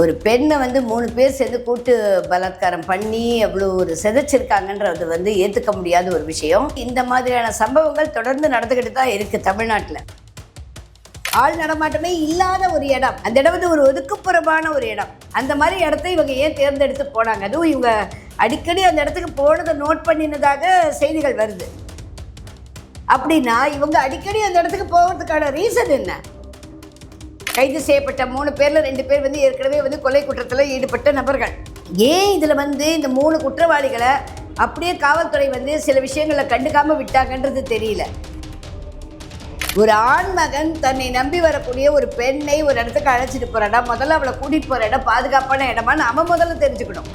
ஒரு பெண்ணை வந்து மூணு பேர் சேர்ந்து கூட்டு பலாத்காரம் பண்ணி அவ்வளோ ஒரு சிதைச்சிருக்காங்கன்றது வந்து ஏற்றுக்க முடியாத ஒரு விஷயம். இந்த மாதிரியான சம்பவங்கள் தொடர்ந்து நடந்துக்கிட்டு தான் இருக்குது தமிழ்நாட்டில். ஆள் நடமாட்டமே இல்லாத ஒரு இடம். அந்த இடம் வந்து ஒரு ஒதுக்குப்புறமான ஒரு இடம். அந்த மாதிரி இடத்த இவங்க ஏன் தேர்ந்தெடுத்து போனாங்க? அதுவும் இவங்க அடிக்கடி அந்த இடத்துக்கு போனதை நோட் பண்ணினதாக செய்திகள் வருது. அப்படின்னா இவங்க அடிக்கடி அந்த இடத்துக்கு போகிறதுக்கான ரீசன் என்ன? கைது செய்யப்பட்ட மூணு பேர்ல ரெண்டு பேர் வந்து ஏற்கனவே வந்து கொலை குற்றத்தில் ஈடுபட்ட நபர்கள். ஏன் இதில் வந்து இந்த மூணு குற்றவாளிகளை அப்படியே காவல்துறை வந்து சில விஷயங்களை கண்டுக்காமல் விட்டாங்கன்றது தெரியல. ஒரு ஆண் மகன் தன்னை நம்பி வரக்கூடிய ஒரு பெண்ணை ஒரு இடத்துக்கு அழைச்சிட்டு போகிற இடம் முதல்ல அவளை கூட்டிகிட்டு போகிற இடம் பாதுகாப்பான இடமான்னு நம்ம முதல்ல தெரிஞ்சுக்கணும்.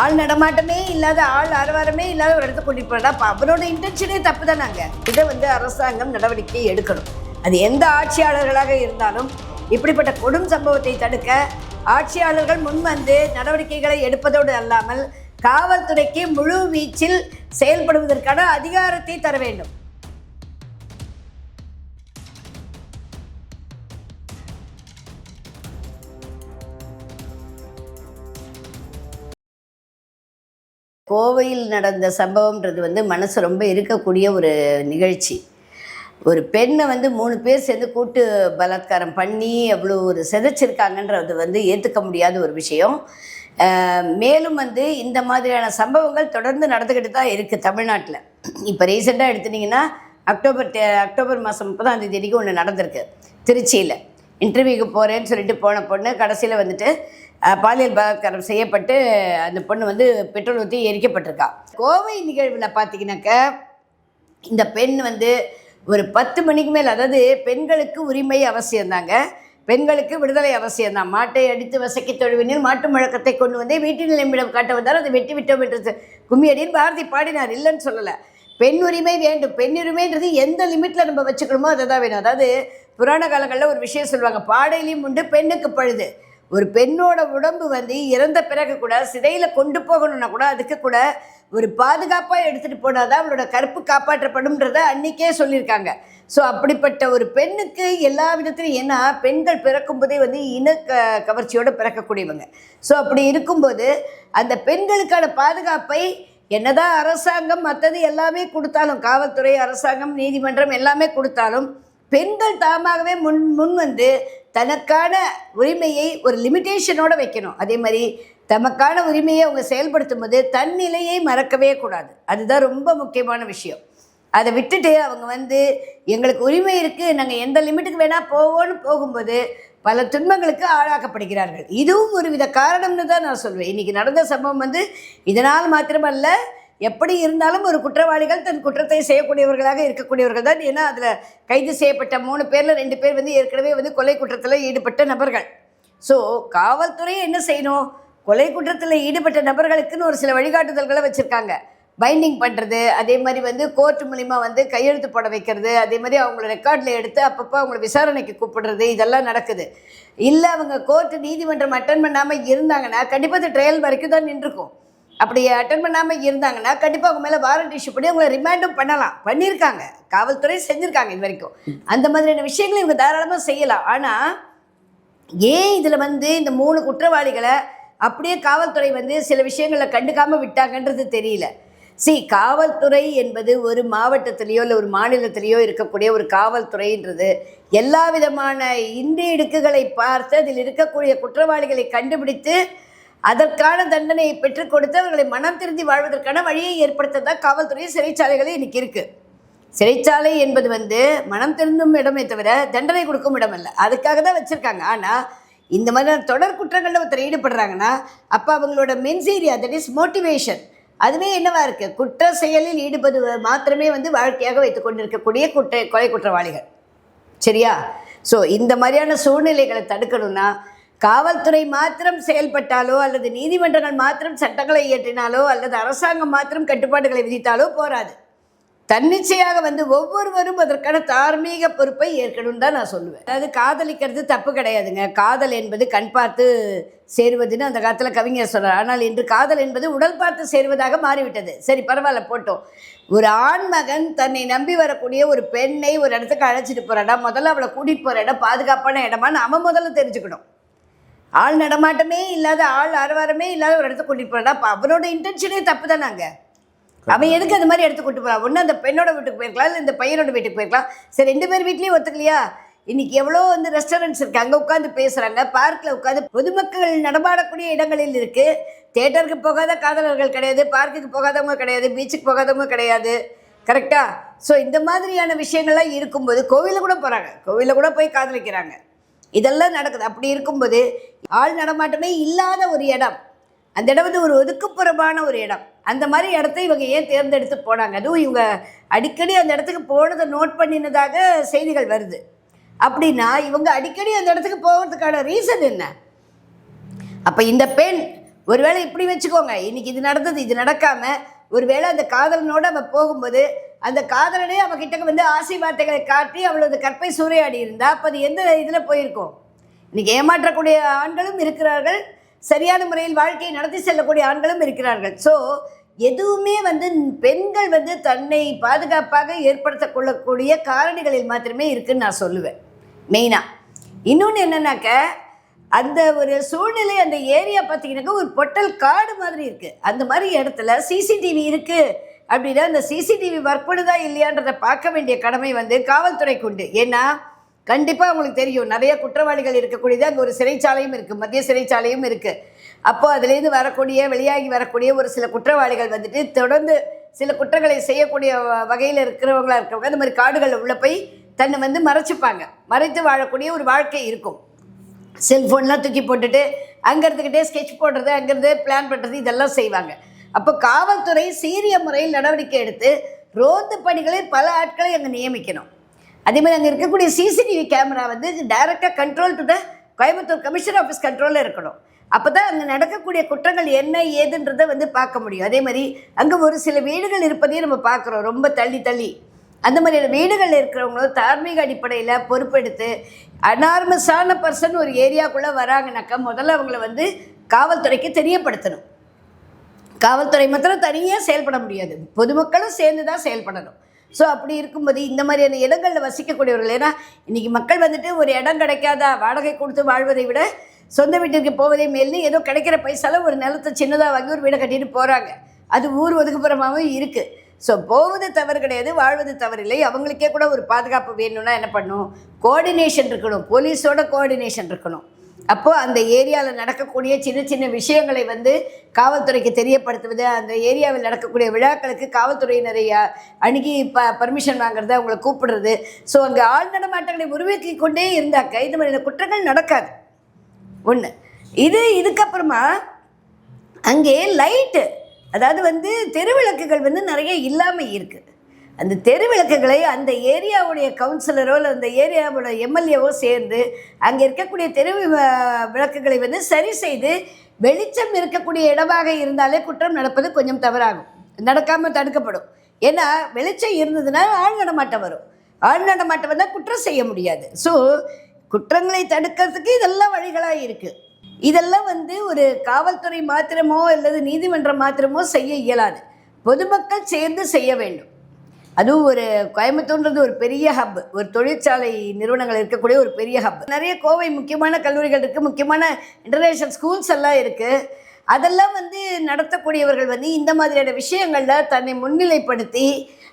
ஆள் நடமாட்டமே இல்லாத ஆள் ஆரவாரமே இல்லாத ஒரு இடத்துக்கு கூட்டிகிட்டு போறா அவரோட இன்டென்ஷனே தப்பு தானாங்க இதை வந்து அரசாங்கம் நடவடிக்கை எடுக்கணும். அது எந்த ஆட்சியாளர்களாக இருந்தாலும் இப்படிப்பட்ட கொடும் சம்பவத்தை தடுக்க ஆட்சியாளர்கள் முன் வந்து நடவடிக்கைகளை எடுப்பதோடு அல்லாமல் காவல்துறைக்கு முழு வீச்சில் செயல்படுவதற்கான அதிகாரத்தை தர வேண்டும். கோவையில் நடந்த சம்பவம்ன்றது வந்து மனசு ரொம்ப இருக்கக்கூடிய ஒரு நிகழ்ச்சி. ஒரு பெண்ணை வந்து மூணு பேர் சேர்ந்து கூட்டு பலாத்காரம் பண்ணி அவ்வளோ ஒரு சிதைச்சிருக்காங்கன்றது வந்து ஏற்றுக்க முடியாத ஒரு விஷயம். மேலும் வந்து இந்த மாதிரியான சம்பவங்கள் தொடர்ந்து நடந்துக்கிட்டு தான் இருக்குது தமிழ்நாட்டில். இப்போ ரீசெண்டாக எடுத்துட்டிங்கன்னா அக்டோபர் டெ- அக்டோபர் மாதம் முப்பதாம் தேதி அன்றைக்கி ஒன்று நடந்திருக்கு. திருச்சியில். இன்டர்வியூக்கு போகிறேன்னு சொல்லிட்டு போன பொண்ணு கடைசியில் வந்துட்டு பாலியல் பலாத்காரம் செய்யப்பட்டு அந்த பொண்ணு வந்து பெட்ரோல் ஊற்றி எரிக்கப்பட்டிருக்கா. கோவை நிகழ்வில் பார்த்தீங்கன்னாக்க இந்த பெண் வந்து ஒரு பத்து மணிக்கு மேல் அதாவது பெண்களுக்கு உரிமை அவசியம்தாங்க. பெண்களுக்கு விடுதலை அவசியம்தான். மாட்டை அடித்து வசக்கி தொழுவினில் மாட்டு முழக்கத்தை கொண்டு வந்தே வீட்டில் நிலம்பிடம் காட்ட வந்தார் அதை வெட்டி விட்டோம் என்று கும்மியடின்னு பாரதி பாடினார். இல்லைன்னு சொல்லலை. பெண் உரிமை வேண்டும். பெண் உரிமைன்றது எந்த லிமிட்டில் நம்ம வச்சுக்கணுமோ அதை தான் வேணும். அதாவது புராண காலங்களில் ஒரு விஷயம் சொல்லுவாங்க பாடையிலையும் உண்டு பெண்ணுக்கு பழுது. ஒரு பெண்ணோட உடம்பு வந்து இறந்த பிறகு கூட சிறையில் கொண்டு போகணும்னா கூட அதுக்கு கூட ஒரு பாதுகாப்பாக எடுத்துகிட்டு போனால் தான் அவளோட கருப்பு காப்பாற்றப்படும்ன்றத அன்றைக்கே சொல்லியிருக்காங்க. ஸோ அப்படிப்பட்ட ஒரு பெண்ணுக்கு எல்லா விதத்துலையும் ஏன்னா பெண்கள் பிறக்கும்போதே வந்து இன க கவர்ச்சியோடு பிறக்கக்கூடியவங்க. ஸோ அப்படி இருக்கும்போது அந்த பெண்களுக்கான பாதுகாப்பை என்னதான் அரசாங்கம் மற்றது எல்லாமே கொடுத்தாலும் காவல்துறை அரசாங்கம் நீதிமன்றம் எல்லாமே கொடுத்தாலும் பெண்கள் தாமாகவே முன் முன் வந்து தனக்கான உரிமையை ஒரு லிமிட்டேஷனோடு வைக்கணும். அதே மாதிரி தமக்கான உரிமையை அவங்க செயல்படுத்தும் போது தன் நிலையை மறக்கவே கூடாது. அதுதான் ரொம்ப முக்கியமான விஷயம். அதை விட்டுட்டு அவங்க வந்து எங்களுக்கு உரிமை இருக்குது நாங்கள் எந்த லிமிட்டுக்கு வேணால் போவோன்னு போகும்போது பல துன்பங்களுக்கு ஆளாக்கப்படுகிறார்கள். இதுவும் ஒரு வித காரணம்னு தான் நான் சொல்வேன். இன்றைக்கி நடந்த சம்பவம் வந்து இதனால் மாத்திரமல்ல எப்படி இருந்தாலும் ஒரு குற்றவாளிகள் தன் குற்றத்தை செய்யக்கூடியவர்களாக இருக்கக்கூடியவர்கள் தான். ஏன்னா அதில் கைது செய்யப்பட்ட மூணு பேரில் ரெண்டு பேர் வந்து ஏற்கனவே வந்து கொலை குற்றத்தில் ஈடுபட்ட நபர்கள். ஸோ காவல்துறை என்ன செய்யணும்? கொலை குற்றத்தில் ஈடுபட்ட நபர்களுக்குன்னு ஒரு சில வழிகாட்டுதல்களை வச்சுருக்காங்க. பைண்டிங் பண்ணுறது அதே மாதிரி வந்து கோர்ட் மூலிமா வந்து கையெழுத்து போட வைக்கிறது அதே மாதிரி அவங்கள ரெக்கார்டில் எடுத்து அப்பப்போ அவங்கள விசாரணைக்கு கூப்பிடுறது இதெல்லாம் நடக்குது. இல்லை அவங்க கோர்ட்டு நீதிமன்றம் அட்டன் பண்ணாமல் இருந்தாங்கன்னா கண்டிப்பாக அது ட்ரையல் வரைக்கும் தான் நின்றுருக்கும் அப்படி அட்டன் பண்ணாமல் இருந்தாங்கன்னா கண்டிப்பாக அவங்க மேலே வாரண்ட் இஷ்யூ பண்ணி அவங்கள ரிமாண்டும் பண்ணலாம். பண்ணியிருக்காங்க காவல்துறை செஞ்சுருக்காங்க இது வரைக்கும். அந்த மாதிரியான விஷயங்களை இவங்க தாராளமாக செய்யலாம். ஆனால் ஏன் இதில் வந்து இந்த மூணு குற்றவாளிகளை அப்படியே காவல்துறை வந்து சில விஷயங்களை கண்டுக்காமல் விட்டாங்கன்றது தெரியல. சி காவல்துறை என்பது ஒரு மாவட்டத்திலேயோ இல்லை ஒரு மாநிலத்திலேயோ இருக்கக்கூடிய ஒரு காவல்துறைன்றது எல்லா விதமான இந்தி இடுக்குகளை பார்த்து அதில் இருக்கக்கூடிய குற்றவாளிகளை கண்டுபிடித்து அதற்கான தண்டனையை பெற்றுக் கொடுத்து அவர்களை மனம் திருந்தி வாழ்வதற்கான வழியை ஏற்படுத்த தான் காவல்துறை சிறைச்சாலைகளே இன்னைக்கு இருக்குது சிறைச்சாலை என்பது வந்து மனம் திருந்தும் இடமே தவிர தண்டனை கொடுக்கும் இடம் அல்ல அதுக்காக தான் வச்சுருக்காங்க. ஆனால் இந்த மாதிரி தொடர் குற்றங்களில் ஒருத்தர் ஈடுபடுறாங்கன்னா அப்போ அவங்களோட மென்சீரியா தட் இஸ் மோட்டிவேஷன் அதுவே என்னவா இருக்குது குற்ற செயலில் ஈடுபது மாத்திரமே வந்து வாழ்க்கையாக வைத்து கொண்டிருக்கக்கூடிய குற்ற கொலை குற்றவாளிகள். சரியா? ஸோ இந்த மாதிரியான சூழ்நிலைகளை தடுக்கணும்னா காவல்துறை மாத்திரம் செயல்பட்டாலோ அல்லது நீதிமன்றங்கள் மாத்திரம் சட்டங்களை இயற்றினாலோ அல்லது அரசாங்கம் மாத்திரம் கட்டுப்பாடுகளை விதித்தாலோ போராது. தன்னிச்சையாக வந்து ஒவ்வொருவரும் அதற்கான தார்மீக பொறுப்பை ஏற்கணும்னு தான் நான் சொல்லுவேன். அதாவது காதலிக்கிறது தப்பு கிடையாதுங்க. காதல் என்பது கண் பார்த்து சேருவதுன்னு அந்த காலத்தில் கவிஞர் சொல்கிறார் ஆனால் இன்று காதல் என்பது உடல் பார்த்து சேருவதாக மாறிவிட்டது. சரி பரவாயில்ல போட்டோம். ஒரு ஆண்மகன் தன்னை நம்பி வரக்கூடிய ஒரு பெண்ணை ஒரு இடத்துக்கு அழைச்சிட்டு போகிற இடம் முதல்ல அவளை கூட்டிகிட்டு போகிற இடம் பாதுகாப்பான இடமான்னு அவன் முதல்ல தெரிஞ்சுக்கணும். ஆள் நடமாட்டமே இல்லாத ஆள் அரவாரமே இல்லாத ஒரு இடத்துக்கு கூட்டிகிட்டு போகிறா அப்போ அவனோட இன்டென்ஷனே தப்பு தானாங்க அவன் எதுக்கு அந்த மாதிரி இடத்துக்கு கூட்டு போகிறான் ஒன்று அந்த பெண்ணோட வீட்டுக்கு போயிருக்கலாம் இல்லை இந்த பையனோட வீட்டுக்கு போயிருக்கலாம். சரி ரெண்டு பேர் வீட்லேயும் ஒத்துக்கலையா? இன்னைக்கு எவ்வளோ வந்து ரெஸ்டாரண்ட்ஸ் இருக்குது அங்கே உட்காந்து பேசுகிறாங்க பார்க்கில் உட்காந்து பொதுமக்கள் நடமாடக்கூடிய இடங்களில் இருக்குது தேட்டருக்கு போகாத காதலர்கள் கிடையாது. பார்க்குக்கு போகாதவங்க கிடையாது. பீச்சுக்கு போகாதவங்க கிடையாது. கரெக்டா ஸோ இந்த மாதிரியான விஷயங்கள்லாம் இருக்கும்போது கோவிலில் கூட போகிறாங்க கோவிலில் கூட போய் காதலிக்கிறாங்க. இதெல்லாம் நடக்குது. அப்படி இருக்கும்போது ஆள் நடமாட்டமே இல்லாத ஒரு இடம். அந்த இடம் வந்து ஒரு ஒதுக்குப்புறமான ஒரு இடம். அந்த மாதிரி இடத்த இவங்க ஏன் தேர்ந்தெடுத்து போனாங்க? அதுவும் இவங்க அடிக்கடி அந்த இடத்துக்கு போனதை நோட் பண்ணினதாக செய்திகள் வருது. அப்படின்னா இவங்க அடிக்கடி அந்த இடத்துக்கு போகிறதுக்கான ரீசன் என்ன? அப்போ இந்த பெண் ஒருவேளை இப்படி வச்சுக்கோங்க. இன்னைக்கு இது நடந்தது இது நடக்காமல் ஒருவேளை அந்த காதலனோடு அவ போகும்போது அந்த காதலனே அவகிட்ட வந்து ஆசை வார்த்தைகளை காட்டி அவளது கற்பை சூறையாடி இருந்தா அப்போ அது எந்த இதில் போயிருக்கும்? இன்னைக்கு ஏமாற்றக்கூடிய ஆண்களும் இருக்கிறார்கள். சரியான முறையில் வாழ்க்கையை நடத்தி செல்லக்கூடிய ஆண்களும் இருக்கிறார்கள். ஸோ எதுவுமே வந்து பெண்கள் வந்து தன்னை பாதுகாப்பாக ஏற்படுத்த கொள்ளக்கூடிய காரணிகளில் மாத்திரமே இருக்குன்னு நான் சொல்லுவேன். மெயினாக இன்னொன்று என்னன்னாக்க அந்த ஒரு சூழ்நிலை அந்த ஏரியா பார்த்தீங்கன்னாக்கா ஒரு பொட்டல் காடு மாதிரி இருக்குது அந்த மாதிரி இடத்துல சிசிடிவி இருக்குது அப்படின்னா அந்த சிசிடிவி ஒர்க் பண்ணுதா இல்லையான்றதை பார்க்க வேண்டிய கடமை வந்து காவல்துறைக்கு உண்டு. ஏன்னா கண்டிப்பாக உங்களுக்கு தெரியும் நிறைய குற்றவாளிகள் இருக்கக்கூடியது அங்கே ஒரு சிறைச்சாலையும் இருக்குது மத்திய சிறைச்சாலையும் இருக்குது அப்போது அதுலேருந்து வரக்கூடிய வெளியாகி வரக்கூடிய ஒரு சில குற்றவாளிகள் வந்துட்டு தொடர்ந்து சில குற்றங்களை செய்யக்கூடிய வகையில் இருக்கிறவங்களா இருக்கிறவங்க அந்த மாதிரி காடுகளில் உள்ளே போய் தன்னை வந்து மறைச்சிப்பாங்க. மறைத்து வாழக்கூடிய ஒரு வாழ்க்கை இருக்கும். செல்ஃபோன்லாம் தூக்கி போட்டுட்டு அங்கே இருந்துக்கிட்டே ஸ்கெட்ச் போடுறது அங்கேருந்து பிளான் பண்ணுறது இதெல்லாம் செய்வாங்க. அப்போ காவல்துறை சீரிய முறையில் நடவடிக்கை எடுத்து ரோந்து பணிகளில் பல ஆட்களை அங்கே நியமிக்கணும். அதேமாதிரி அங்கே இருக்கக்கூடிய சிசிடிவி கேமரா வந்து டைரெக்டாக control to the Coimbatore commissioner office கண்ட்ரோலில் இருக்கணும். அப்போ தான் அங்கே நடக்கக்கூடிய குற்றங்கள் என்ன ஏதுன்றதை வந்து பார்க்க முடியும். அதே மாதிரி அங்கே ஒரு சில வீடுகள் இருப்பதையும் நம்ம பார்க்குறோம். ரொம்ப தள்ளி தள்ளி. அந்த மாதிரியான வீடுகளில் இருக்கிறவங்களும் தார்மீக அடிப்படையில் பொறுப்பெடுத்து அனார்மஸான பர்சன் ஒரு ஏரியாக்குள்ளே வராங்கனாக்கா முதல்ல அவங்கள வந்து காவல்துறைக்கு தெரியப்படுத்தணும். காவல்துறை மாத்திரம் தனியாக செயல்பட முடியாது. பொதுமக்களும் சேர்ந்து தான் செயல்படணும். ஸோ அப்படி இருக்கும்போது இந்த மாதிரியான இடங்களில் வசிக்கக்கூடியவர்கள் ஏன்னா இன்றைக்கி மக்கள் வந்துட்டு ஒரு இடம் கிடைக்காதா வாடகை கொடுத்து வாழ்வதை விட சொந்த வீட்டிற்கு போவதே மேல்னு ஏதோ கிடைக்கிற பைசால ஒரு நிலத்தை சின்னதாக வாங்கி ஒரு வீடை கட்டிட்டு போகிறாங்க அது ஊர் ஒதுக்குப்புறமாகவும் இருக்குது ஸோ போவது தவறு கிடையாது வாழ்வது தவறில்லை அவங்களுக்கே கூட ஒரு பாதுகாப்பு வேணும்னா என்ன பண்ணும்? கோஆர்டினேஷன் இருக்கணும். போலீஸோட கோஆர்டினேஷன் இருக்கணும். அப்போது அந்த ஏரியாவில் நடக்கக்கூடிய சின்ன சின்ன விஷயங்களை வந்து காவல்துறைக்கு தெரியப்படுத்துவது அந்த ஏரியாவில் நடக்கக்கூடிய விழாக்களுக்கு காவல்துறையினரை அணுகி ப பர்மிஷன் வாங்குறது அவங்கள கூப்பிடுறது. ஸோ அங்கே ஆள் நடமாட்டங்களை உருவாக்கி கொண்டே இருந்தாக்க இந்த மாதிரியான குற்றங்கள் நடக்காது. ஒன்று இது இதுக்கப்புறமா அங்கே லைட்டு அதாவது வந்து தெருவிளக்குகள் வந்து நிறைய இல்லாமல் இருக்குது அந்த தெரு விளக்குகளை அந்த ஏரியாவுடைய கவுன்சிலரோ இல்லை அந்த ஏரியாவோட எம்எல்ஏவோ சேர்ந்து அங்கே இருக்கக்கூடிய தெரு விளக்குகளை வந்து சரி செய்து வெளிச்சம் இருக்கக்கூடிய இடமாக இருந்தாலே குற்றம் நடப்பது கொஞ்சம் தவறாகும். நடக்காமல் தடுக்கப்படும். ஏன்னா வெளிச்சம் இருந்ததுன்னா ஆள் நடமாட்டம் வரும். ஆள் நடமாட்டம் வந்தால் குற்றம் செய்ய முடியாது. ஸோ குற்றங்களை தடுக்கிறதுக்கு இதெல்லாம் வழிகளாக இருக்குது இதெல்லாம் வந்து ஒரு காவல்துறை மாத்திரமோ அல்லது நீதிமன்றம் மாத்திரமோ செய்ய இயலாது. பொதுமக்கள் சேர்ந்து செய்ய வேண்டும். அதுவும் ஒரு கோயம்புத்தூர்ன்றது ஒரு பெரிய ஹப் ஒரு தொழிற்சாலை நிறுவனங்கள் இருக்கக்கூடிய ஒரு பெரிய ஹப் நிறைய கோவை முக்கியமான கல்லூரிகள் இருக்குது முக்கியமான இன்டர்நேஷனல் ஸ்கூல்ஸ் எல்லாம் இருக்குது அதெல்லாம் வந்து நடத்தக்கூடியவர்கள் வந்து இந்த மாதிரியான விஷயங்களில் தன்னை முன்னிலைப்படுத்தி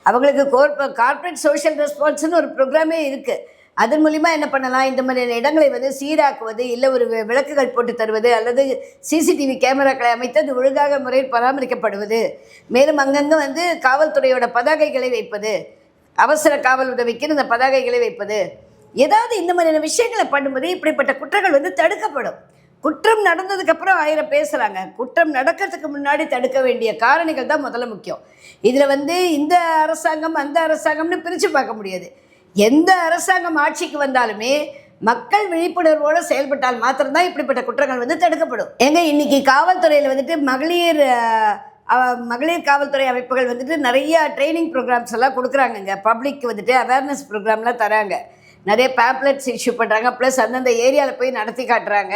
அவங்களுக்கு கோர்ப கார்ப்பரேட் சோஷியல் ரெஸ்பான்ஸ்னு ஒரு ப்ரோக்ராமே இருக்குது அதன் மூலிமா என்ன பண்ணலாம்? இந்த மாதிரியான இடங்களை வந்து சீராக்குவது இல்லை ஒரு விளக்குகள் போட்டு தருவது அல்லது சிசிடிவி கேமராக்களை அமைத்து அது ஒழுங்காக முறையில் பராமரிக்கப்படுவது. மேலும் அங்கங்கே வந்து காவல்துறையோட பதாகைகளை வைப்பது அவசர காவல் உதவிக்கு இந்த பதாகைகளை வைப்பது. ஏதாவது இந்த மாதிரியான விஷயங்களை பண்ணும்போது இப்படிப்பட்ட குற்றங்கள் வந்து தடுக்கப்படும். குற்றம் நடந்ததுக்கப்புறம் ஆயிரம் பேசுகிறாங்க குற்றம் நடக்கிறதுக்கு முன்னாடி தடுக்க வேண்டிய காரணிகள் தான் முதல்ல முக்கியம். இதில் வந்து இந்த அரசாங்கம் அந்த அரசாங்கம்னு பிரித்து பார்க்க முடியாது. எந்த அரசாங்கம் ஆட்சிக்கு வந்தாலுமே மக்கள் விழிப்புணர்வோடு செயல்பட்டால் மாத்திரம்தான் இப்படிப்பட்ட குற்றங்கள் வந்து தடுக்கப்படும். ஏங்க இன்னைக்கு காவல்துறையில் வந்துட்டு மகளிர் மகளிர் காவல்துறை அமைப்புகள் வந்துட்டு நிறைய ட்ரைனிங் ப்ரோக்ராம்ஸ் எல்லாம் கொடுக்குறாங்கங்க. பப்ளிக் வந்துட்டு அவேர்னஸ் ப்ரோக்ராம்லாம் தராங்க. நிறைய பேம்ப்ளெட்ஸ் இஷ்யூ பண்ணுறாங்க ப்ளஸ் அந்தந்த ஏரியாவில் போய் நடத்தி காட்டுறாங்க.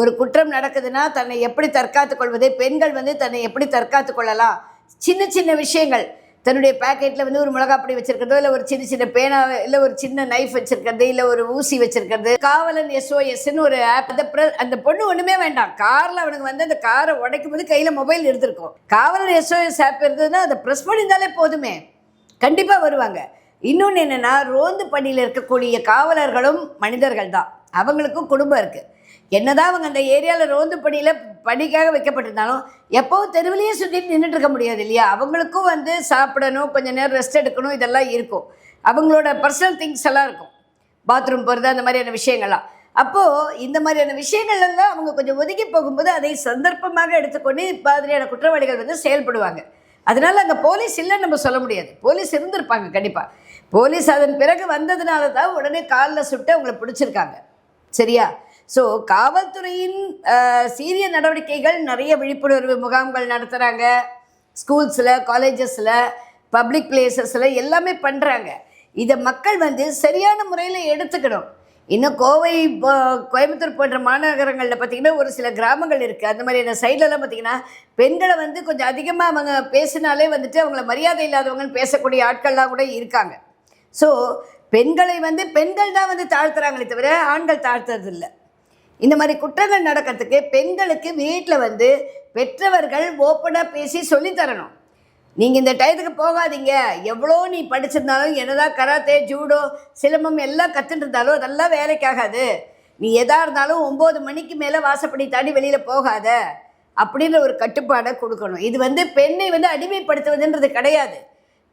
ஒரு குற்றம் நடக்குதுன்னா தன்னை எப்படி தற்காத்து கொள்வது? பெண்கள் வந்து தன்னை எப்படி தற்காத்து கொள்ளலாம்? சின்ன சின்ன விஷயங்கள். தன்னுடைய பேக்கெட்டில் வந்து ஒரு மிளகாப்பொடி வச்சுருக்கிறதோ இல்லை ஒரு சின்ன சின்ன பேனா இல்லை ஒரு சின்ன நைஃப் வச்சுருக்கிறது இல்லை ஒரு ஊசி வச்சுருக்கிறது காவலன் எஸ்ஓஎஸ்ன்னு ஒரு ஆப் அந்த பிர- அந்த பொண்ணு ஒன்றுமே வேண்டாம். காரில் அவனுக்கு வந்து அந்த காரை உடைக்கும் போது கையில் மொபைல் இருந்திருக்கும் காவலன் எஸ்ஓஎஸ் ஆப் இருந்ததுன்னா அதை ப்ரெஸ் பண்ணியிருந்தாலே போதுமே. கண்டிப்பாக வருவாங்க. இன்னொன்று என்னென்னா ரோந்து பணியில் இருக்கக்கூடிய காவலர்களும் மனிதர்கள் தான் அவங்களுக்கும் குடும்பம் இருக்குது என்னதான் அவங்க அந்த ஏரியாவில் ரோந்து பணியில் பணிக்காக வைக்கப்பட்டிருந்தாலும் எப்போவும் தெருவிலேயே சுற்றிட்டு நின்றுட்டு இருக்க முடியாது இல்லையா? அவங்களுக்கும் வந்து சாப்பிடணும் கொஞ்ச நேரம் ரெஸ்ட் எடுக்கணும் இதெல்லாம் இருக்கும். அவங்களோட பர்சனல் திங்ஸ் எல்லாம் இருக்கும். பாத்ரூம் போகிறது அந்த மாதிரியான விஷயங்கள்லாம். அப்போது இந்த மாதிரியான விஷயங்கள்லாம் அவங்க கொஞ்சம் ஒதுக்கி போகும்போது அதை சந்தர்ப்பமாக எடுத்துக்கொண்டு மாதிரியான குற்றவாளிகள் வந்து செயல்படுவாங்க. அதனால் அங்கே போலீஸ் இல்லைன்னு நம்ம சொல்ல முடியாது. போலீஸ் இருந்திருப்பாங்க கண்டிப்பாக போலீஸ் அதன் பிறகு வந்ததுனால தான் உடனே காலில் சுட்டு அவங்கள பிடிச்சிருக்காங்க. சரியா? ஸோ காவல்துறையின் சீரிய நடவடிக்கைகள் நிறைய விழிப்புணர்வு முகாம்கள் நடத்துகிறாங்க ஸ்கூல்ஸில் காலேஜஸில் பப்ளிக் பிளேசஸில் எல்லாமே பண்ணுறாங்க இதை மக்கள் வந்து சரியான முறையில் எடுத்துக்கணும். இன்னும் கோவை கோயம்புத்தூர் போன்ற மாநகரங்களில் பார்த்திங்கன்னா ஒரு சில கிராமங்கள் இருக்குது அந்த மாதிரியான சைட்லலாம் பார்த்திங்கன்னா பெண்களை வந்து கொஞ்சம் அதிகமாக அவங்க பேசினாலே வந்துட்டு அவங்கள மரியாதை இல்லாதவங்கன்னு பேசக்கூடிய ஆட்கள்லாம் கூட இருக்காங்க. ஸோ பெண்களை வந்து பெண்கள் தான் வந்து தாழ்த்துறாங்களே தவிர ஆண்கள் தாழ்த்துறது இல்லை இந்த மாதிரி குற்றங்கள் நடக்கிறதுக்கு பெண்களுக்கு வீட்டில் வந்து பெற்றவர்கள் ஓப்பனாக பேசி சொல்லித் தரணும். நீங்கள் இந்த டயத்துக்கு போகாதீங்க. எவ்வளோ நீ படிச்சிருந்தாலும் என்னதான் கராத்தே ஜூடோ சிலம்பம் எல்லாம் கற்றுட்டு இருந்தாலும் அதெல்லாம் வேலைக்காகாது நீ எதாக இருந்தாலும் ஒம்பது மணிக்கு மேலே வாசப்படி தாண்டி வெளியில் போகாத. அப்படின்ற ஒரு கட்டுப்பாடை கொடுக்கணும். இது வந்து பெண்ணை வந்து அடிமைப்படுத்துவதுன்றது கிடையாது.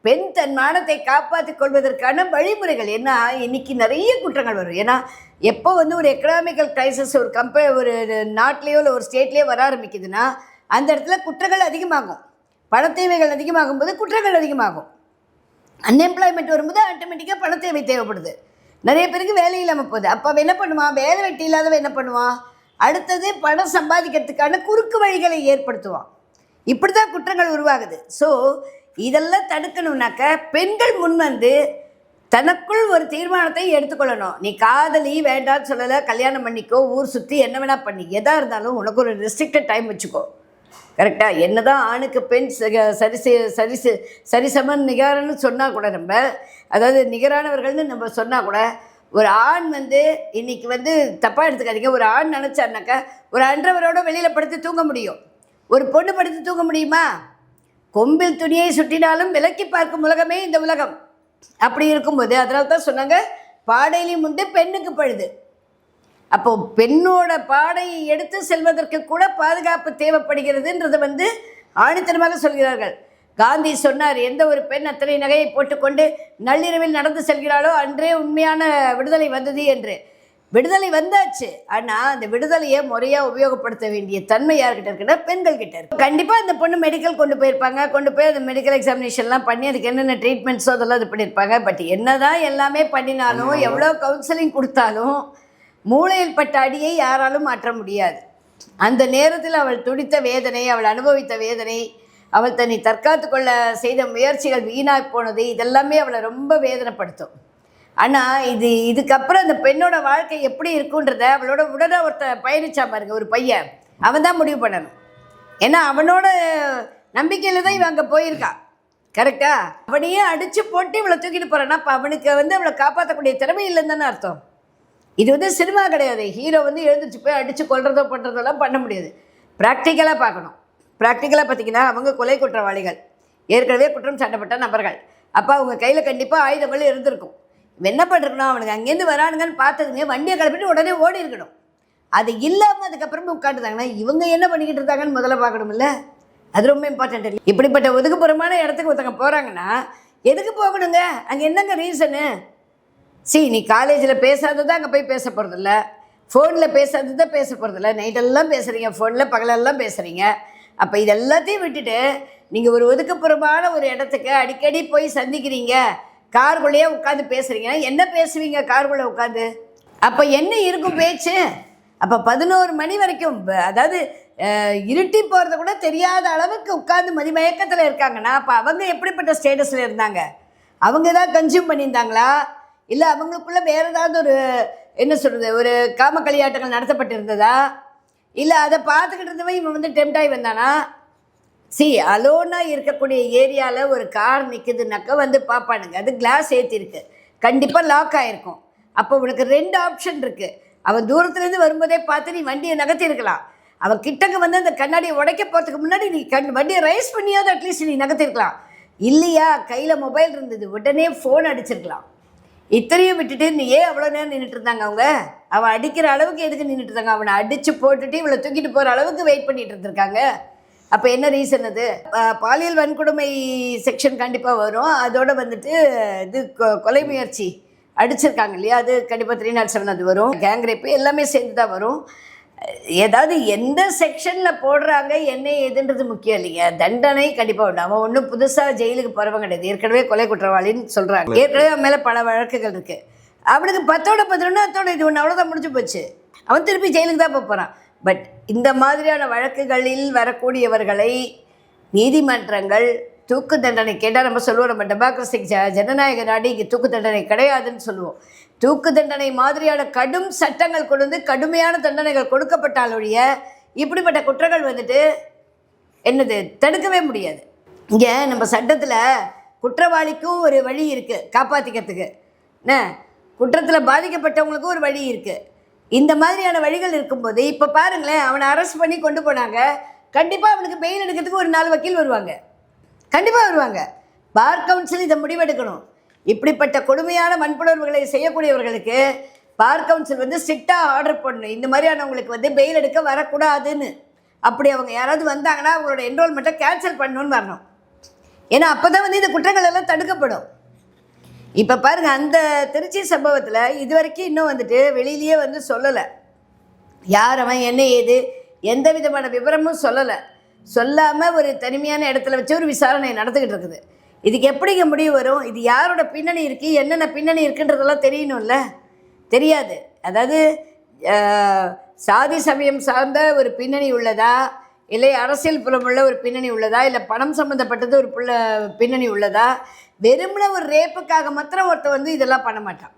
பெண் தன் மானத்தை காப்பாற்றிக் கொள்வதற்கான வழிமுறைகள். ஏன்னா இன்னைக்கு நிறைய குற்றங்கள் வரும். ஏன்னா எப்போ வந்து ஒரு எக்கனாமிக்கல் கிரைசிஸ் ஒரு கம்பெனி ஒரு நாட்டிலேயோ இல்லை ஒரு ஸ்டேட்லேயோ வர ஆரம்பிக்குதுன்னா அந்த இடத்துல குற்றங்கள் அதிகமாகும். பணத்தேவைகள் அதிகமாகும் போது குற்றங்கள் அதிகமாகும். அன்எம்ப்ளாய்மெண்ட் வரும்போது ஆட்டோமேட்டிக்காக பணத்தேவை தேவைப்படுது. நிறைய பேருக்கு வேலை இல்லாமல் போகுது. அப்போ அவன் என்ன பண்ணுவான்? வேலை வெட்டி இல்லாதவன் என்ன பண்ணுவான்? அடுத்தது பணம் சம்பாதிக்கிறதுக்கான குறுக்கு வழிகளை ஏற்படுத்துவான். இப்படி தான் குற்றங்கள் உருவாகுது. ஸோ இதெல்லாம் தடுக்கணும்னாக்க பெண்கள் முன் வந்து தனக்குள் ஒரு தீர்மானத்தை எடுத்துக்கொள்ளணும். நீ காதலி வேண்டாம்னு சொல்லலை கல்யாணம் பண்ணிக்கோ ஊர் சுற்றி என்ன வேணால் பண்ணி. எதாக இருந்தாலும் உனக்கு ஒரு ரெஸ்ட்ரிக்டட் டைம் வச்சுக்கோ. கரெக்டாக என்ன தான் ஆணுக்கு பெண் சரி சரி செ- சரிசமன் நிகரன்னு சொன்னால் கூட நம்ம அதாவது நிகரானவர்கள்னு நம்ம சொன்னால் கூட ஒரு ஆண் வந்து இன்றைக்கி வந்து தப்பாக எடுத்துக்காதீங்க. ஒரு ஆண் நினச்சாருனாக்கா ஒரு அன்றவரோட வெளியில் படுத்து தூங்க முடியும். ஒரு பொண்ணு படுத்து தூங்க முடியுமா? கொம்பில் துணியை சுட்டினாலும் விலக்கி பார்க்கும் உலகமே இந்த உலகம். அப்படி இருக்கும்போது அதனால தான் சொன்னாங்க பாடையிலையும் உண்டு பெண்ணுக்கு பழுது. அப்போ பெண்ணோட பாடையை எடுத்து செல்வதற்கு கூட பாதுகாப்பு தேவைப்படுகிறதுன்றது வந்து ஆணித்தனமாக சொல்கிறார்கள். காந்தி சொன்னார் எந்த ஒரு பெண் அத்தனை நகையை போட்டுக்கொண்டு நள்ளிரவில் நடந்து செல்கிறாளோ அன்றே உண்மையான விடுதலை வந்தது என்று. விடுதலை வந்தாச்சு. ஆனால் அந்த விடுதலையை முறையாக உபயோகப்படுத்த வேண்டிய தன்மை யார்கிட்ட இருக்குன்னா பெண்கள் கிட்ட இருக்கு. கண்டிப்பாக அந்த பொண்ணு மெடிக்கல் கொண்டு போயிருப்பாங்க. கொண்டு போய் அந்த மெடிக்கல் எக்ஸாமினேஷன்லாம் பண்ணி அதுக்கு என்னென்ன ட்ரீட்மெண்ட்ஸோ அதெல்லாம் இது பண்ணியிருப்பாங்க. பட் என்னதான் எல்லாமே பண்ணினாலும் எவ்வளோ கவுன்சிலிங் கொடுத்தாலும் மூளையில் பட்ட அடியை யாராலும் மாற்ற முடியாது. அந்த நேரத்தில் அவள் துடித்த வேதனை அவள் அனுபவித்த வேதனை அவள் தன்னை தற்காத்து கொள்ள செய்த முயற்சிகள் வீணாய் போனது இதெல்லாமே அவளை ரொம்ப வேதனைப்படுத்தும். ஆனால் இது இதுக்கப்புறம் அந்த பெண்ணோட வாழ்க்கை எப்படி இருக்குன்றத அவளோட உடனே ஒருத்த பயணிச்சா பாருங்க ஒரு பையன். அவன் தான் முடிவு பண்ணணும். ஏன்னா அவனோட நம்பிக்கையில் தான் இவன் அங்கே போயிருக்கா. கரெக்டா அவனையே அடித்து போட்டு இவளை தூக்கிட்டு போகிறான்னா அப்போ அவனுக்கு வந்து அவளை காப்பாற்றக்கூடிய திறமை இல்லைன்னு தானே அர்த்தம். இது வந்து சினிமா கிடையாது. ஹீரோ வந்து எழுந்திரிச்சு போய் அடித்து கொள்றதோ பண்ணுறதெல்லாம் பண்ண முடியாது. ப்ராக்டிக்கலாக பார்க்கணும். ப்ராக்டிக்கலாக பார்த்தீங்கன்னா அவங்க கொலை குற்றவாளிகள். ஏற்கனவே குற்றம் சாட்டப்பட்ட நபர்கள். அப்போ அவங்க கையில் கண்டிப்பாக ஆயுதங்கள் இருந்திருக்கும். என்ன பண்ணிருக்கணும்? அவனுக்கு அங்கேருந்து வரானுங்கன்னு பார்த்ததுமே வண்டியை கிளப்பிட்டு உடனே ஓடி இருக்கணும். அது இல்லாமல் அதுக்கப்புறமா உட்காந்துட்டாங்கன்னா இவங்க என்ன பண்ணிக்கிட்டு இருக்காங்கன்னு முதல்ல பார்க்கணும்ல? அது ரொம்ப இம்பார்ட்டன்ட் இல்லை இப்படிப்பட்ட ஒதுக்குப்புறமான இடத்துக்கு ஒருத்தங்க போகிறாங்கன்னா எதுக்கு போகணுங்க? அங்கே என்னங்க ரீசனு சி நீ காலேஜில் பேசாதது அங்கே போய் பேச போகிறதில்ல ஃபோனில் பேசாதது தான் பேச போகிறதில்ல நைட்டெல்லாம் பேசுகிறீங்க ஃபோனில் பகலெல்லாம் பேசுகிறீங்க அப்போ இது எல்லாத்தையும் விட்டுட்டு நீங்கள் ஒரு ஒதுக்குப்புறமான ஒரு இடத்துக்கு அடிக்கடி போய் சந்திக்கிறீங்க. காருக்குள்ளேயே உட்காந்து பேசுகிறீங்கன்னா என்ன பேசுவீங்க காருக்குள்ளே உட்காந்து அப்போ என்ன இருக்கும் பேச்சு? அப்போ பதினோரு மணி வரைக்கும் அதாவது இருட்டி போகிறத கூட தெரியாத அளவுக்கு உட்காந்து மதிமயக்கத்தில் இருக்காங்கன்னா அப்போ அவங்க எப்படிப்பட்ட ஸ்டேட்டஸில் இருந்தாங்க? அவங்க தான் கன்சியூம் பண்ணியிருந்தாங்களா? இல்லை அவங்களுக்குள்ளே வேறு ஏதாவது ஒரு என்ன சொல்கிறது ஒரு காம களியாட்டங்கள் நடத்தப்பட்டிருந்ததா? இல்லை அதை பார்த்துக்கிட்டு இருந்தவன் இவன் வந்து டெம்ட் ஆகி வந்தானா? சி அலோனாக இருக்கக்கூடிய ஏரியாவில் ஒரு கார் நிற்குதுனாக்கா வந்து பார்ப்பானுங்க. அது கிளாஸ் ஏற்றிருக்கு கண்டிப்பாக லாக் ஆகிருக்கும் அப்போ உனக்கு ரெண்டு ஆப்ஷன் இருக்குது அவன் தூரத்துலேருந்து வரும்போதே பார்த்து நீ வண்டியை நகர்த்திருக்கலாம் அவன் கிட்டக்க வந்து அந்த கண்ணாடியை உடைக்க போகிறதுக்கு முன்னாடி நீ கண் வண்டியை ரைஸ் பண்ணியாவது அட்லீஸ்ட் நீ நகர்த்திருக்கலாம் இல்லையா? கையில் மொபைல் இருந்தது. உடனே ஃபோன் அடிச்சிருக்கலாம். இத்தனையும் விட்டுட்டு நீ ஏன் அவ்வளோ நேரம் நின்றுட்டு இருந்தாங்க அவங்க? அவன் அடிக்கிற அளவுக்கு எதுக்கு நின்றுட்டு இருந்தாங்க? அவனை அடித்து போட்டுட்டு இவளை தூக்கிட்டு போகிற அளவுக்கு வெயிட் பண்ணிட்டு இருந்திருக்காங்க. அப்போ என்ன ரீசன் அது? பாலியல் வன்கொடுமை செக்ஷன் கண்டிப்பாக வரும். அதோட வந்துட்டு இது கொ- கொலை முயற்சி அடிச்சிருக்காங்க இல்லையா? அது கண்டிப்பாக த்ரீ நாட் செவன் அது வரும். கேங் ரேப்பு எல்லாமே சேர்ந்து தான் வரும். ஏதாவது எந்த செக்ஷனில் போடுறாங்க என்ன ஏதுன்றது முக்கியம் இல்லைங்க. தண்டனை கண்டிப்பாக உண்டு. அவன் ஒன்றும் புதுசாக ஜெயிலுக்கு போகிறவன் கிடையாது. ஏற்கனவே கொலை குற்றவாளின்னு சொல்கிறாங்க ஏற்கனவே அவன் மேலே பல வழக்குகள் இருக்குது அவனுக்கு பத்தோட பதினொன்று அத்தோட இது ஒன்று அவ்வளோதான் முடிஞ்சு போச்சு. அவன் திருப்பி ஜெயிலுக்கு தான் போக போகிறான் பட் இந்த மாதிரியான வழக்குகளில் வரக்கூடியவர்களை நீதிமன்றங்கள் தூக்கு தண்டனை கேட்டால் நம்ம சொல்லுவோம் நம்ம டெமோக்ரஸி ஜ ஜனநாயக நாடு இங்கே தூக்கு தண்டனை கிடையாதுன்னு சொல்லுவோம். தூக்கு தண்டனை மாதிரியான கடும் சட்டங்கள் கொண்டு வந்து கடுமையான தண்டனைகள் கொடுக்கப்பட்டாலொழிய இப்படிப்பட்ட குற்றங்கள் வந்துட்டு என்னது தடுக்கவே முடியாது. இங்கே நம்ம சட்டத்தில் குற்றவாளிக்கும் ஒரு வழி இருக்குது காப்பாற்றிக்கிறதுக்கு என்ன? குற்றத்தில் பாதிக்கப்பட்டவங்களுக்கும் ஒரு வழி இருக்குது இந்த மாதிரியான வழிகள் இருக்கும்போது இப்போ பாருங்களேன் அவனை அரெஸ்ட் பண்ணி கொண்டு போனாங்க. கண்டிப்பாக அவனுக்கு பெயில் எடுக்கிறதுக்கு ஒரு நாலு வக்கீல் வருவாங்க. கண்டிப்பாக வருவாங்க. பார் கவுன்சில் இதை முடிவெடுக்கணும். இப்படிப்பட்ட கொடுமையான வன்புணர்வுகளை செய்யக்கூடியவர்களுக்கு பார் கவுன்சில் வந்து ஸ்ட்ரிக்டாக ஆர்டர் பண்ணணும் இந்த மாதிரியானவங்களுக்கு வந்து பெயில் எடுக்க வரக்கூடாதுன்னு. அப்படி அவங்க யாராவது வந்தாங்கன்னா அவங்களோட என்ரோல்மெண்ட்டை கேன்சல் பண்ணணும்னு வரணும். ஏன்னா அப்போ தான் வந்து இந்த குற்றங்கள் எல்லாம் தடுக்கப்படும். இப்போ பாருங்கள் அந்த திருச்சி சம்பவத்தில் இது வரைக்கும் இன்னும் வந்துட்டு வெளியிலேயே வந்து சொல்லலை. யார் அவன் என்ன ஏது எந்த விதமான விவரமும் சொல்லலை. சொல்லாமல் ஒரு தனிமையான இடத்துல வச்சு ஒரு விசாரணை நடந்துக்கிட்டு இருக்குது. இதுக்கு எப்படிங்க முடிவு வரும்? இது யாரோட பின்னணி இருக்குது என்னென்ன பின்னணி இருக்குன்றதெல்லாம் தெரியணும்ல? தெரியாது. அதாவது சாதி சமயம் சார்ந்த ஒரு பின்னணி உள்ளதா? இல்லை அரசியல் புலமுள்ள ஒரு பின்னணி உள்ளதா? இல்லை பணம் சம்மந்தப்பட்டது ஒரு புள்ள பின்னணி உள்ளதா? வெறுமனே ஒரு ரேப்புக்காக மாத்திரம் ஒருத்தன் வந்து இதெல்லாம் பண்ண மாட்டான்.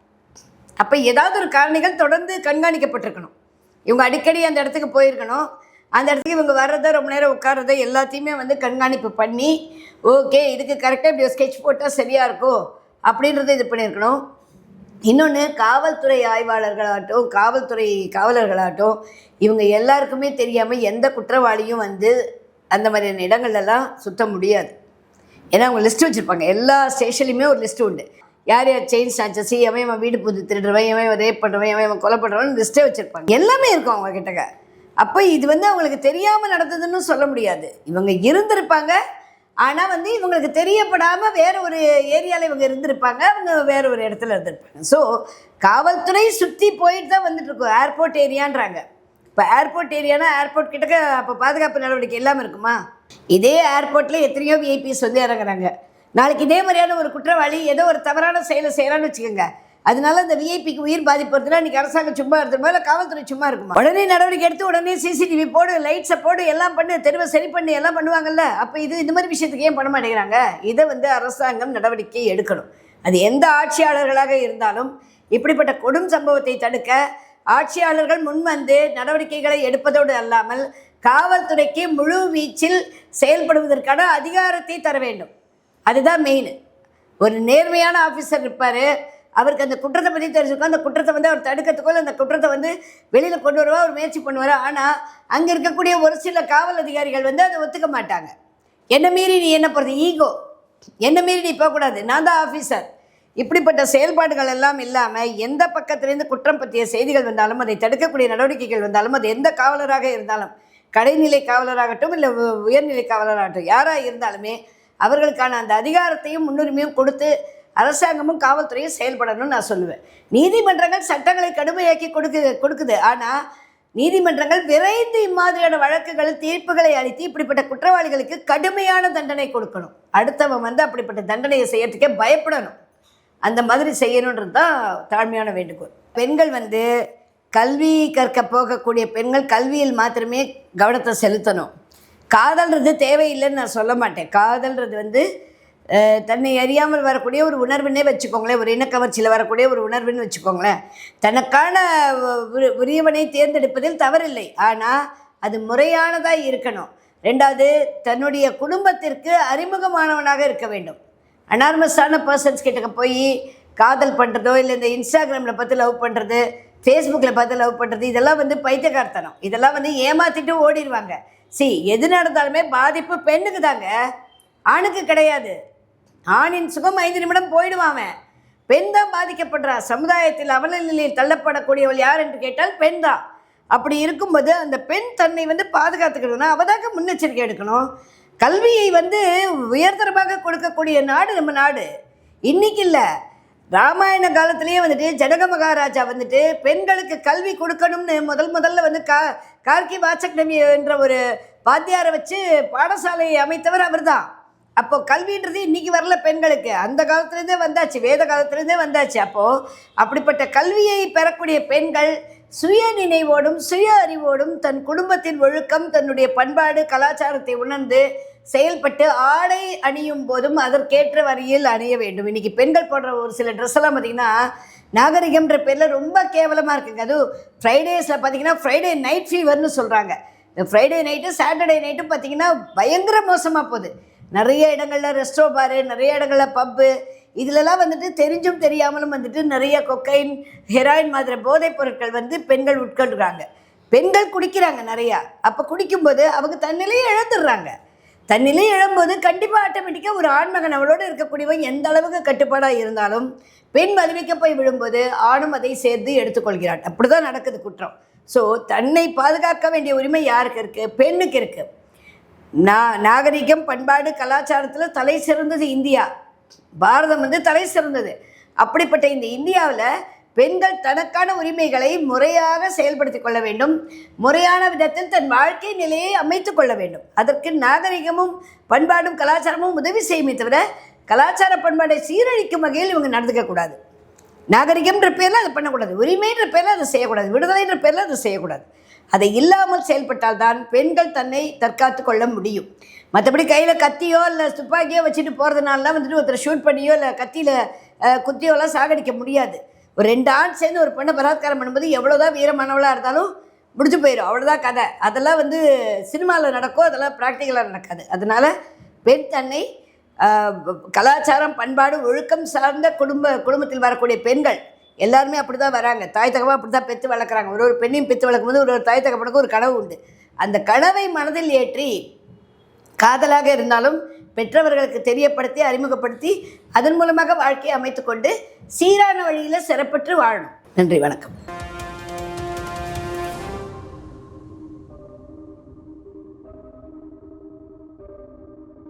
அப்போ ஏதாவது ஒரு காரணிகள் தொடர்ந்து கண்காணிக்கப்பட்டிருக்கணும். இவங்க அடிக்கடி அந்த இடத்துக்கு போயிருக்கணும். அந்த இடத்துக்கு இவங்க வர்றதை ரொம்ப நேரம் உட்கார்றதை எல்லாத்தையுமே வந்து கண்காணிப்பு பண்ணி ஓகே இதுக்கு கரெக்டாக இப்படி ஸ்கெட்ச் போட்டால் சரியாக இருக்கும் அப்படின்றத இது பண்ணியிருக்கணும். இன்னொன்று காவல்துறை ஆய்வாளர்களாகட்டும் காவல்துறை காவலர்களாகட்டும் இவங்க எல்லாருக்குமே தெரியாமல் எந்த குற்றவாளியும் வந்து அந்த மாதிரியான இடங்கள்லாம் சுத்த முடியாது. ஏன்னா அவங்க லிஸ்ட் வச்சுருப்பாங்க. எல்லா ஸ்டேஷன்லையுமே ஒரு லிஸ்ட்டு உண்டு. யார் யார் செயின் ஸ்நாச்சஸ் எவன் இவன் வீடு புது திருடுறவன் எவன் இவன் ரேப் பண்ணுறவன் எவன் இவன் கொலை பண்ணுறவன் லிஸ்ட்டே வச்சுருப்பாங்க. எல்லாமே இருக்கும் அவங்க கிட்டக்க அப்போ இது வந்து அவங்களுக்கு தெரியாமல் நடந்ததுன்னு சொல்ல முடியாது. இவங்க இருந்திருப்பாங்க. ஆனால் வந்து இவங்களுக்கு தெரியப்படாமல் வேற ஒரு ஏரியாவில் இவங்க இருந்திருப்பாங்க. அவங்க வேற ஒரு இடத்துல இருந்திருப்பாங்க. ஸோ காவல்துறை சுற்றி போயிட்டு தான் வந்துட்டுருக்கோம் ஏர்போர்ட் ஏரியான்றாங்க இப்போ ஏர்போர்ட் ஏரியானா ஏர்போர்ட் கிட்டக்க அப்போ பாதுகாப்பு நடவடிக்கை இல்லாமல் இருக்குமா? இதே ஏர்போர்ட்டில் எத்தனையோ விஐபிஸ் வந்து இறங்குறாங்க. நாளைக்கு இதே மாதிரியான ஒரு குற்றவாளி ஏதோ ஒரு தவறான செயலை செய்கிறான்னு வச்சுக்கோங்க. அதனால அந்த விஐபிக்கு உயிர் பாதிப்பு வருதுன்னா இன்னைக்கு அரசாங்கம் சும்மா இருக்குமா இல்லை காவல்துறை சும்மா இருக்குமா? உடனே நடவடிக்கை எடுத்து உடனே சிசிடிவி போடு லைட்ஸை போடு எல்லாம் பண்ணு தெருவை சரி பண்ணி எல்லாம் பண்ணுவாங்கல்ல. அப்போ இது இந்த மாதிரி விஷயத்துக்கு ஏன் பண்ண மாட்டேங்கிறாங்க? இதை வந்து அரசாங்கம் நடவடிக்கை எடுக்கணும். அது எந்த ஆட்சியாளர்களாக இருந்தாலும் இப்படிப்பட்ட கொடும் சம்பவத்தை தடுக்க ஆட்சியாளர்கள் முன்வந்து நடவடிக்கைகளை எடுப்பதோடு அல்லாமல் காவல்துறைக்கு முழு வீச்சில் செயல்படுவதற்கான அதிகாரத்தை தர வேண்டும். அதுதான் மெயின் ஒரு நேர்மையான ஆஃபீஸர் இருப்பார். அவருக்கு அந்த குற்றத்தை பற்றி தெரிஞ்சுக்கோ அந்த குற்றத்தை வந்து அவர் தடுக்கிறதுக்கோ அந்த குற்றத்தை வந்து வெளியில் கொண்டு வருவா அவர் முயற்சி பண்ணுவார். ஆனால் அங்கே இருக்கக்கூடிய ஒரு சில காவல் அதிகாரிகள் வந்து அதை ஒத்துக்க மாட்டாங்க. என்ன மீறி நீ என்ன போகிறது ஈகோ என்ன மீறி நீ போகக்கூடாது. நான் தான் ஆஃபீஸர் இப்படிப்பட்ட செயல்பாடுகள் எல்லாம் இல்லாமல் எந்த பக்கத்துலேருந்து குற்றம் பற்றிய செய்திகள் வந்தாலும் அதை தடுக்கக்கூடிய நடவடிக்கைகள் வந்தாலும் அது எந்த காவலராக இருந்தாலும் கடைநிலை காவலராகட்டும் இல்லை உ- உயர்நிலை காவலராகட்டும் யாராக இருந்தாலுமே அவர்களுக்கான அந்த அதிகாரத்தையும் முன்னுரிமையும் கொடுத்து அரசாங்கமும் காவல்துறையும் செயல்படணும்னு நான் சொல்லுவேன். நீதிமன்றங்கள் சட்டங்களை கடுமையாக்கி கொடுக்கு கொடுக்குது. ஆனால் நீதிமன்றங்கள் விரைந்து இம்மாதிரியான வழக்குகள் தீர்ப்புகளை அளித்து இப்படிப்பட்ட குற்றவாளிகளுக்கு கடுமையான தண்டனை கொடுக்கணும். அடுத்தவன் வந்து அப்படிப்பட்ட தண்டனையை செய்யறதுக்கே பயப்படணும். அந்த மாதிரி செய்யணுன்றது தான் தாழ்மையான வேண்டுகோள். பெண்கள் வந்து கல்வி கற்க போகக்கூடிய பெண்கள் கல்வியில் மாத்திரமே கவனத்தை செலுத்தணும். காதல்ன்றது தேவையில்லைன்னு நான் சொல்ல மாட்டேன். காதல்ன்றது வந்து தன்னை அறியாமல் வரக்கூடிய ஒரு உணர்வுன்னே வச்சுக்கோங்களேன். ஒரு இனக்கவர்ச்சியில் வரக்கூடிய ஒரு உணர்வுன்னு வச்சுக்கோங்களேன். தனக்கான உ- உரியவனை தேர்ந்தெடுப்பதில் தவறில்லை. ஆனால் அது முறையானதாக இருக்கணும். ரெண்டாவது தன்னுடைய குடும்பத்திற்கு அறிமுகமானவனாக இருக்க வேண்டும். அனார்மஸான பர்சன்ஸ் கிட்ட போய் காதல் பண்ணுறதோ இல்லை இந்த இன்ஸ்டாகிராமில் பார்த்து லவ் பண்ணுறது ஃபேஸ்புக்கில் பார்த்து லவ் பண்ணுறது இதெல்லாம் வந்து பைத்தியக்காரத்தனம். இதெல்லாம் வந்து ஏமாற்றிட்டு ஓடிடுவாங்க சி எது நடந்தாலுமே பாதிப்பு பெண்ணுக்கு தாங்க ஆணுக்கு கிடையாது. ஆணின் சுகம் ஐந்து நிமிடம் போயிடுவான் அவன். பெண் தான் பாதிக்கப்படுறா. சமுதாயத்தில் அவலநிலையில் தள்ளப்படக்கூடியவள் யார் என்று கேட்டால் பெண் தான். அப்படி இருக்கும்போது அந்த பெண் தன்னை வந்து பாதுகாத்துக்கணும்னா அவள் முன்னெச்சரிக்கை எடுக்கணும். கல்வியை வந்து உயர்தரமாக கொடுக்கக்கூடிய நாடு நம்ம நாடு. இன்றைக்கி இல்லை. ராமாயண காலத்திலேயே வந்துட்டு ஜனக மகாராஜா வந்துட்டு பெண்களுக்கு கல்வி கொடுக்கணும்னு முதல் முதல்ல வந்து கா கார்கி வாச்சக்னமி என்ற ஒரு வாத்தியாரை வச்சு பாடசாலையை அமைத்தவர் அவர்தான். அப்போது கல்வின்றது இன்னைக்கு வரல பெண்களுக்கு. அந்த காலத்துலேருந்தே வந்தாச்சு வேத காலத்துலேருந்தே வந்தாச்சு. அப்போது அப்படிப்பட்ட கல்வியை பெறக்கூடிய பெண்கள் சுய நினைவோடும் சுய அறிவோடும் தன் குடும்பத்தின் ஒழுக்கம் தன்னுடைய பண்பாடு கலாச்சாரத்தை உணர்ந்து செயல்பட்டு ஆடை அணியும் போதும் அதற்கேற்ற வரியில் அணிய வேண்டும். இன்றைக்கி பெண்கள் போடுற ஒரு சில ட்ரெஸ் எல்லாம் நாகரிகம்ன்ற பேரில் ரொம்ப கேவலமாக இருக்குங்க. அதுவும் ஃப்ரைடேஸில் பார்த்தீங்கன்னா ஃப்ரைடே நைட் ஃபீவர்னு சொல்கிறாங்க இந்த ஃப்ரைடே நைட்டு சாட்டர்டே நைட்டும் பார்த்தீங்கன்னா பயங்கர மோசமாக போகுது. நிறைய இடங்களில் ரெஸ்டோ பாரு நிறைய இடங்களில் பப்பு இதிலெல்லாம் வந்துட்டு தெரிஞ்சும் தெரியாமலும் வந்துட்டு நிறைய கொக்கைன் ஹெராயின் மாதிரி போதைப் பொருட்கள் வந்து பெண்கள் உட்கொள்கிறாங்க பெண்கள் குடிக்கிறாங்க நிறையா. அப்போ குடிக்கும்போது அவங்க தன்னிலையை இழந்துடுறாங்க. தன்னிலை எழும்போது கண்டிப்பாக ஆட்டோமேட்டிக்காக ஒரு ஆண்மகன் அவளோடு இருக்கக்கூடியவன் எந்த அளவுக்கு கட்டுப்பாடாக இருந்தாலும் பெண் வலிமைக்க போய் விழும்போது ஆணும் அதை சேர்த்து எடுத்துக்கொள்கிறான் அப்படி தான் நடக்குது குற்றம். ஸோ தன்னை பாதுகாக்க வேண்டிய உரிமை யாருக்கு இருக்குது பெண்ணுக்கு இருக்குது நா நாகரிகம் பண்பாடு கலாச்சாரத்தில் தலை சிறந்தது இந்தியா. பாரதம் வந்து தலை சிறந்தது. அப்படிப்பட்ட இந்த இந்தியாவில் பெண்கள் தனக்கான உரிமைகளை முறையாக செயல்படுத்தி கொள்ள வேண்டும். முறையான விதத்தில் தன் வாழ்க்கை நிலையை அமைத்து கொள்ள வேண்டும். அதற்கு நாகரிகமும் பண்பாடும் கலாச்சாரமும் உதவி செய்யுமே தவிர கலாச்சார பண்பாடை சீரழிக்கும் வகையில் இவங்க நடந்துக்கக்கூடாது நாகரிகம்ன்ற பேரில் அதை பண்ணக்கூடாது. உரிமைன்ற பேரில் அதை செய்யக்கூடாது. விடுதலைன்ற பேரில் அதை செய்யக்கூடாது. அதை இல்லாமல் செயல்பட்டால் தான் பெண்கள் தன்னை தற்காத்து கொள்ள முடியும். மற்றபடி கையில் கத்தியோ இல்லை துப்பாக்கியோ வச்சுட்டு போகிறதுனாலலாம் வந்துட்டு ஒருத்தர் ஷூட் பண்ணியோ இல்லை கத்தியில் குத்தியோலாம் சாகடிக்க முடியாது. ஒரு ரெண்டு ஆண் சேர்ந்து ஒரு பெண்ணை பலாத்காரம் பண்ணும்போது எவ்வளோதான் வீரமானவளாக இருந்தாலும் முடிஞ்சு போயிடும் அவ்வளோதான் கதை. அதெல்லாம் வந்து சினிமாவில் நடக்கும் அதெல்லாம் ப்ராக்டிக்கலாக நடக்காது. அதனால் பெண் தன்னை கலாச்சாரம் பண்பாடு ஒழுக்கம் சார்ந்த குடும்ப குடும்பத்தில் வரக்கூடிய பெண்கள் எல்லாருமே அப்படி தான் வராங்க. தாய் தகவா அப்படி தான் பெற்று வளர்க்குறாங்க. ஒரு ஒரு பெண்ணையும் பெற்று வளர்க்கும் போது ஒரு ஒரு தாய் தகப்பனுக்கு ஒரு கனவு உண்டு. அந்த கனவை மனதில் ஏற்றி காதலாக இருந்தாலும் பெற்றவர்களுக்கு தெரியப்படுத்தி அறிமுகப்படுத்தி அதன் மூலமாக வாழ்க்கையை அமைத்துக்கொண்டு சீரான வழியில் சிறப்பற்று வாழணும். நன்றி வணக்கம்.